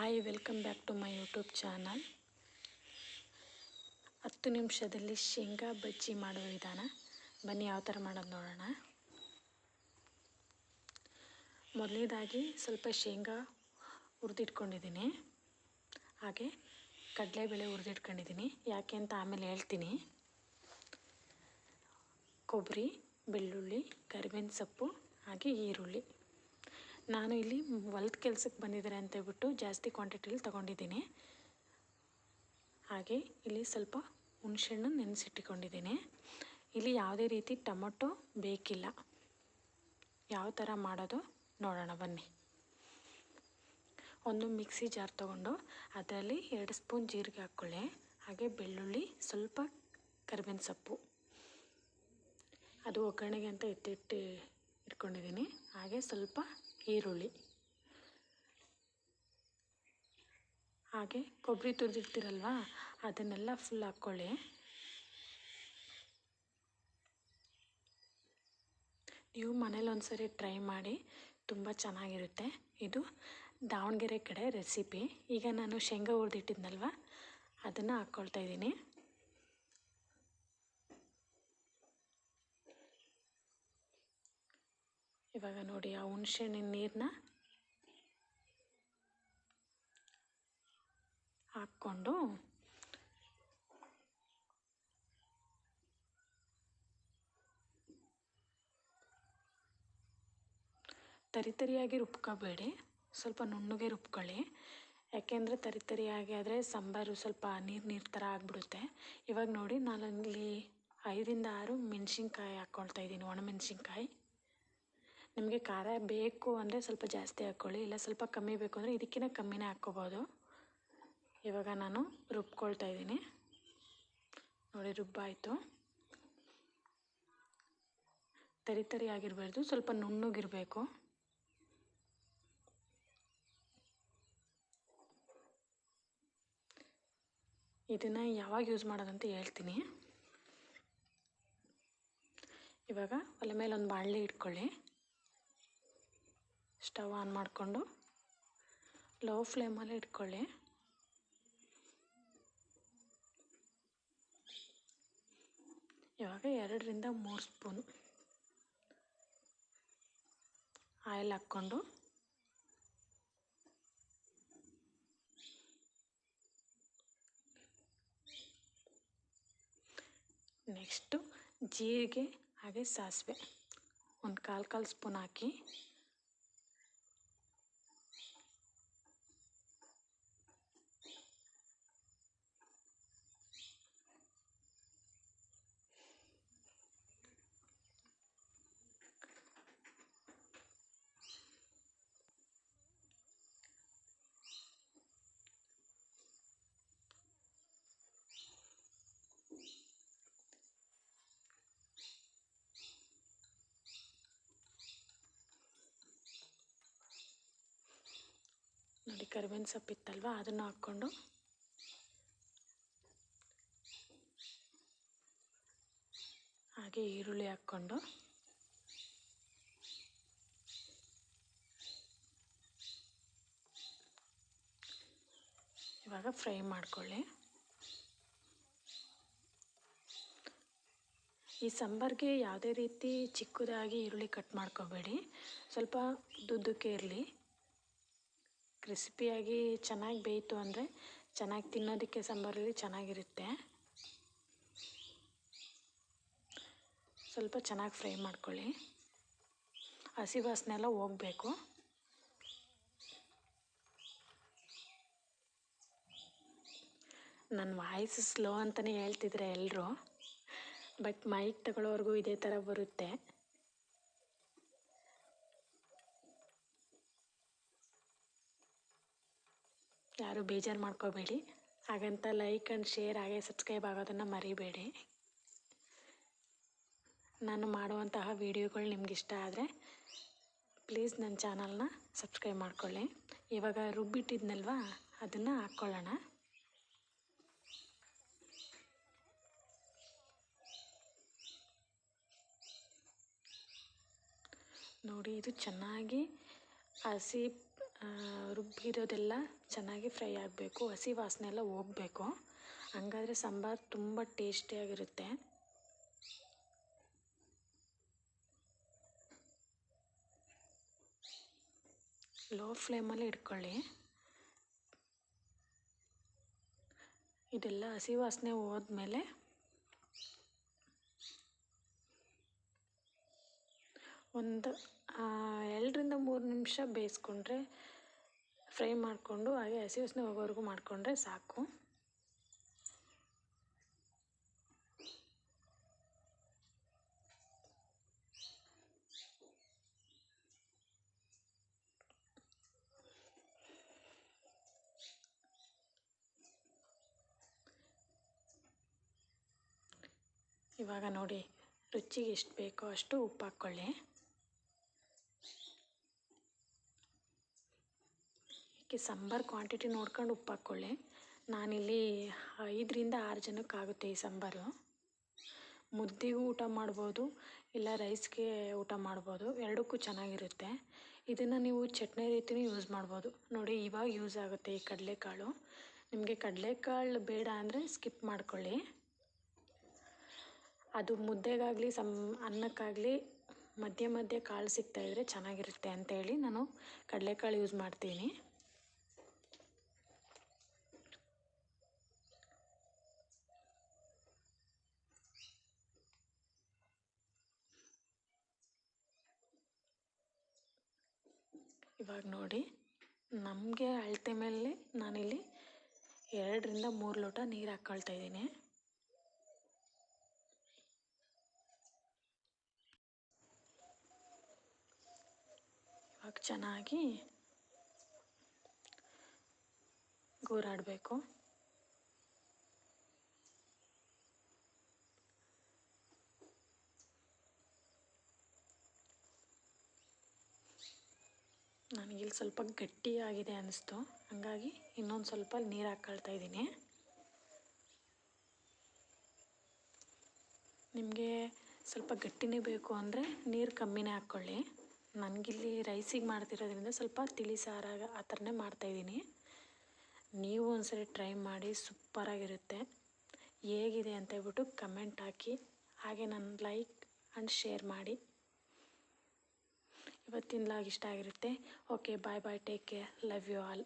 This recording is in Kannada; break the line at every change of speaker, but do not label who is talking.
Hi, welcome back to my YouTube channel. ಹತ್ತು ನಿಮಿಷದಲ್ಲಿ ಶೇಂಗಾ ಬಜ್ಜಿ ಮಾಡುವ ವಿಧಾನ. ಬನ್ನಿ ಯಾವ ಥರ ಮಾಡೋದು ನೋಡೋಣ. ಮೊದಲನೇದಾಗಿ ಸ್ವಲ್ಪ ಶೇಂಗಾ ಹುರಿದಿಟ್ಕೊಂಡಿದ್ದೀನಿ. ಹಾಗೆ ಕಡಲೆಬೇಳೆ ಹುರಿದಿಟ್ಕೊಂಡಿದ್ದೀನಿ. ಯಾಕೆ ಅಂತ ಆಮೇಲೆ ಹೇಳ್ತೀನಿ. ಕೊಬ್ಬರಿ, ಬೆಳ್ಳುಳ್ಳಿ, ಕರಿಬೇವಿನ ಸೊಪ್ಪು, ಹಾಗೆ ಈರುಳ್ಳಿ. ನಾನು ಇಲ್ಲಿ ಹೊಲದ ಕೆಲ್ಸಕ್ಕೆ ಬಂದಿದ್ದಾರೆ ಅಂತ ಹೇಳ್ಬಿಟ್ಟು ಜಾಸ್ತಿ ಕ್ವಾಂಟಿಟಿಲಿ ತೊಗೊಂಡಿದ್ದೀನಿ. ಹಾಗೆ ಇಲ್ಲಿ ಸ್ವಲ್ಪ ಹುಣಸೆಹಣ್ಣು ನೆನೆಸಿಟ್ಟುಕೊಂಡಿದ್ದೀನಿ ಇಲ್ಲಿ ಯಾವುದೇ ರೀತಿ ಟೊಮೊಟೊ ಬೇಕಿಲ್ಲ. ಯಾವ ಥರ ಮಾಡೋದು ನೋಡೋಣ, ಬನ್ನಿ. ಒಂದು ಮಿಕ್ಸಿ ಜಾರ್ ತೊಗೊಂಡು ಅದರಲ್ಲಿ ಎರಡು ಸ್ಪೂನ್ ಜೀರಿಗೆ ಹಾಕ್ಕೊಳ್ಳಿ. ಹಾಗೆ ಬೆಳ್ಳುಳ್ಳಿ, ಸ್ವಲ್ಪ ಕರಿಬೇವಿನ ಸೊಪ್ಪು. ಅದು ಒಗ್ಗರಣೆಗೆ ಅಂತ ಎತ್ತಿಟ್ಟು ಇಟ್ಕೊಂಡಿದ್ದೀನಿ. ಹಾಗೆ ಸ್ವಲ್ಪ ಈರುಳ್ಳಿ. ಹಾಗೆ ಕೊಬ್ಬರಿ ತುರಿದಿರ್ತೀರಲ್ವ, ಅದನ್ನೆಲ್ಲ ಫುಲ್ ಹಾಕ್ಕೊಳ್ಳಿ ನೀವು ಮನೇಲಿ ಒಂದ್ಸರಿ ಟ್ರೈ ಮಾಡಿ, ತುಂಬ ಚೆನ್ನಾಗಿರುತ್ತೆ. ಇದು ದಾವಣಗೆರೆ ಕಡೆ ರೆಸಿಪಿ ಈಗ ನಾನು ಶೇಂಗಾ ಹುರಿದಿಟ್ಟಿದ್ನಲ್ವ, ಅದನ್ನು ಹಾಕ್ಕೊಳ್ತಾ ಇದ್ದೀನಿ. ಇವಾಗ ನೋಡಿ ಆ ಹುಣಸೆಹಣ್ಣಿನ ನೀರನ್ನ ಹಾಕ್ಕೊಂಡು ತರಿತರಿಯಾಗಿ ರುಬ್ಕೋಬೇಡಿ. ಸ್ವಲ್ಪ ನುಣ್ಣಗೆ ರುಬ್ಕೊಳ್ಳಿ. ಯಾಕೆಂದರೆ ತರಿತರಿಯಾಗಿ ಆದರೆ ಸಾಂಬಾರು ಸ್ವಲ್ಪ ನೀರು ನೀರು ಥರ ಆಗಿಬಿಡುತ್ತೆ. ಇವಾಗ ನೋಡಿ ನಾನಲ್ಲಿ ಐದರಿಂದ ಆರು ಮೆಣಸಿನ್ಕಾಯಿ ಹಾಕ್ಕೊಳ್ತಾ ಇದ್ದೀನಿ ಒಣಮೆಣಸಿನ್ಕಾಯಿ ನಿಮಗೆ ಖಾರ ಬೇಕು ಅಂದರೆ ಸ್ವಲ್ಪ ಜಾಸ್ತಿ ಹಾಕ್ಕೊಳ್ಳಿ ಇಲ್ಲ ಸ್ವಲ್ಪ ಕಮ್ಮಿ ಬೇಕು ಅಂದರೆ ಇದಕ್ಕಿಂತ ಕಮ್ಮಿನೇ ಹಾಕ್ಕೋಬೋದು. ಇವಾಗ ನಾನು ರುಬ್ಕೊಳ್ತಾ ಇದ್ದೀನಿ. ನೋಡಿ, ರುಬ್ಬಾಯಿತು. ತರಿ ತರಿ ಆಗಿರಬಾರ್ದು, ಸ್ವಲ್ಪ ನುಣ್ಣಗಿರಬೇಕು. ಇದನ್ನು ಯಾವಾಗ ಯೂಸ್ ಮಾಡೋದಂತ ಹೇಳ್ತೀನಿ. ಇವಾಗ ಒಲೆ ಮೇಲೆ ಒಂದು ಬಾಣಲೆ ಇಟ್ಕೊಳ್ಳಿ. ಸ್ಟವ್ ಆನ್ ಮಾಡಿಕೊಂಡು ಲೋ ಫ್ಲೇಮಲ್ಲಿ ಇಟ್ಕೊಳ್ಳಿ. ಇವಾಗ ಎರಡರಿಂದ ಮೂರು ಸ್ಪೂನ್ ಆಯಿಲ್ ಹಾಕ್ಕೊಂಡು ನೆಕ್ಸ್ಟು ಜೀರಿಗೆ ಹಾಗೆ ಸಾಸಿವೆ. ಒಂದು ಕಾಲು ಕಾಲು ಸ್ಪೂನ್ ಹಾಕಿ ಕರಿಬೇವಿನ ಸೊಪ್ಪು ಇತ್ತಲ್ವ, ಅದನ್ನು ಹಾಕ್ಕೊಂಡು. ಹಾಗೆ ಈರುಳ್ಳಿ ಹಾಕ್ಕೊಂಡು. ಇವಾಗ ಫ್ರೈ ಮಾಡ್ಕೊಳ್ಳಿ. ಈ ಸಾಂಬಾರಿಗೆ ಯಾವುದೇ ರೀತಿ ಚಿಕ್ಕದಾಗಿ ಈರುಳ್ಳಿ ಕಟ್ ಮಾಡ್ಕೋಬೇಡಿ. ಸ್ವಲ್ಪ ದುದ್ದಕ್ಕೆ ಇರಲಿ. ಕ್ರಿಸ್ಪಿಯಾಗಿ ಚೆನ್ನಾಗಿ ಬೇಯಿತು ಅಂದರೆ ಚೆನ್ನಾಗಿ ತಿನ್ನೋದಕ್ಕೆ ಸಾಂಬಾರಲ್ಲಿ ಚೆನ್ನಾಗಿರುತ್ತೆ. ಸ್ವಲ್ಪ ಚೆನ್ನಾಗಿ ಫ್ರೈ ಮಾಡ್ಕೊಳ್ಳಿ. ಹಸಿ ವಾಸನೆ ಎಲ್ಲ ಹೋಗಬೇಕು. ನನ್ನ ವಾಯ್ಸ್ ಸ್ಲೋ ಅಂತಲೇ ಹೇಳ್ತಿದ್ರೆ ಎಲ್ಲರೂ ಬಟ್ ಮೈಕ್ ತಗೊಳ್ಳೋವರೆಗೂ ಇದೇ ಥರ ಬರುತ್ತೆ. ಯಾರು ಬೇಜಾರು ಮಾಡ್ಕೋಬೇಡಿ. ಹಾಗಂತ ಲೈಕ್ ಆ್ಯಂಡ್ ಶೇರ್ ಹಾಗೆ ಸಬ್ಸ್ಕ್ರೈಬ್ ಆಗೋದನ್ನು ಮರಿಬೇಡಿ. ನಾನು ಮಾಡುವಂತಹ ವೀಡಿಯೋಗಳು ನಿಮ್ಗೆ ಇಷ್ಟ ಆದರೆ ಪ್ಲೀಸ್ ನನ್ನ ಚಾನಲ್ನ ಸಬ್ಸ್ಕ್ರೈಬ್ ಮಾಡ್ಕೊಳ್ಳಿ. ಇವಾಗ ರುಬ್ಬಿಟ್ಟಿದ್ನಲ್ವಾ ಅದನ್ನು ಹಾಕ್ಕೊಳ್ಳೋಣ. ನೋಡಿ, ಇದು ಚೆನ್ನಾಗಿ ಹಸಿ ರುಬ್ಬಿರೋದೆಲ್ಲ ಚೆನ್ನಾಗಿ ಫ್ರೈ ಆಗಬೇಕು, ಹಸಿ ವಾಸನೆ ಎಲ್ಲ ಹೋಗಬೇಕು. ಹಂಗಾದ್ರೆ ಸಾಂಬಾರು ತುಂಬ ಟೇಸ್ಟಿಯಾಗಿರುತ್ತೆ ಲೋ ಫ್ಲೇಮಲ್ಲಿ ಇಟ್ಕೊಳ್ಳಿ. ಇದೆಲ್ಲ ಹಸಿ ವಾಸನೆ ಹೋದ್ಮೇಲೆ ಒಂದು ಎರಡರಿಂದ ಮೂರು ನಿಮಿಷ ಬೇಯಿಸ್ಕೊಂಡ್ರೆ ಫ್ರೈ ಮಾಡಿಕೊಂಡು ಹಾಗೆ ಹಸಿ ವಾಸನೆ ಹೋಗೋವರೆಗೂ ಮಾಡಿಕೊಂಡ್ರೆ ಸಾಕು. ಇವಾಗ ನೋಡಿ ರುಚಿಗೆ ಎಷ್ಟು ಬೇಕೋ ಅಷ್ಟು ಉಪ್ಪು ಹಾಕ್ಕೊಳ್ಳಿ. ಇದಕ್ಕೆ ಸಾಂಬಾರು ಕ್ವಾಂಟಿಟಿ ನೋಡ್ಕೊಂಡು ಉಪ್ಪು ಹಾಕ್ಕೊಳ್ಳಿ. ನಾನಿಲ್ಲಿ ಐದರಿಂದ ಆರು ಜನಕ್ಕೆ ಆಗುತ್ತೆ ಈ ಸಾಂಬಾರು. ಮುದ್ದೆಗೂ ಊಟ ಮಾಡ್ಬೋದು, ಇಲ್ಲ ರೈಸ್ಗೆ ಊಟ ಮಾಡ್ಬೋದು, ಎರಡಕ್ಕೂ ಚೆನ್ನಾಗಿರುತ್ತೆ. ಇದನ್ನು ನೀವು ಚಟ್ನಿ ರೀತಿಯೂ ಯೂಸ್ ಮಾಡ್ಬೋದು. ನೋಡಿ, ಇವಾಗ ಯೂಸ್ ಆಗುತ್ತೆ ಈ ಕಡಲೆಕಾಳು. ನಿಮಗೆ ಕಡಲೆಕಾಳು ಬೇಡ ಅಂದರೆ ಸ್ಕಿಪ್ ಮಾಡ್ಕೊಳ್ಳಿ. ಅದು ಮುದ್ದೆಗಾಗಲಿ ಸಮ್ ಅನ್ನಕ್ಕಾಗಲಿ ಮಧ್ಯೆ ಮಧ್ಯೆ ಕಾಳು ಸಿಗ್ತಾಯಿದ್ರೆ ಚೆನ್ನಾಗಿರುತ್ತೆ ಅಂತೇಳಿ ನಾನು ಕಡಲೆಕಾಳು ಯೂಸ್ ಮಾಡ್ತೀನಿ. ಇವಾಗ ನೋಡಿ, ನಮಗೆ ಅಳತೆ ಮೇಲೆ ನಾನಿಲ್ಲಿ ಎರಡರಿಂದ ಮೂರು ಲೋಟ ನೀರು ಹಾಕ್ಕೊಳ್ತಾ ಇದ್ದೀನಿ. ಇವಾಗ ಚೆನ್ನಾಗಿ ಗೂರಾಡಬೇಕು. ನನಗಿಲ್ಲಿ ಸ್ವಲ್ಪ ಗಟ್ಟಿಯಾಗಿದೆ ಅನ್ನಿಸ್ತು ಹಾಗಾಗಿ ಇನ್ನೊಂದು ಸ್ವಲ್ಪ ನೀರು ಹಾಕ್ಕೊಳ್ತಾ ಇದ್ದೀನಿ. ನಿಮಗೆ ಸ್ವಲ್ಪ ಗಟ್ಟಿನೇ ಬೇಕು ಅಂದರೆ ನೀರು ಕಮ್ಮಿನೇ ಹಾಕ್ಕೊಳ್ಳಿ ನನಗಿಲ್ಲಿ ರೈಸಿಗೆ ಮಾಡ್ತಿರೋದ್ರಿಂದ ಸ್ವಲ್ಪ ತಿಳಿ ಸಾರಾಗ ಆ ಥರನೇ ಮಾಡ್ತಾಯಿದ್ದೀನಿ ನೀವು ಒಂದ್ಸರಿ ಟ್ರೈ ಮಾಡಿ, ಸೂಪರಾಗಿರುತ್ತೆ. ಹೇಗಿದೆ ಅಂತ ಹೇಳ್ಬಿಟ್ಟು ಕಮೆಂಟ್ ಹಾಕಿ. ಹಾಗೆ ನನ್ನ ಲೈಕ್ ಆ್ಯಂಡ್ ಶೇರ್ ಮಾಡಿ. ಇವತ್ತಿನ ಲಾಗ್ ಇಷ್ಟ ಆಗಿರುತ್ತೆ. Okay bye bye take care love you all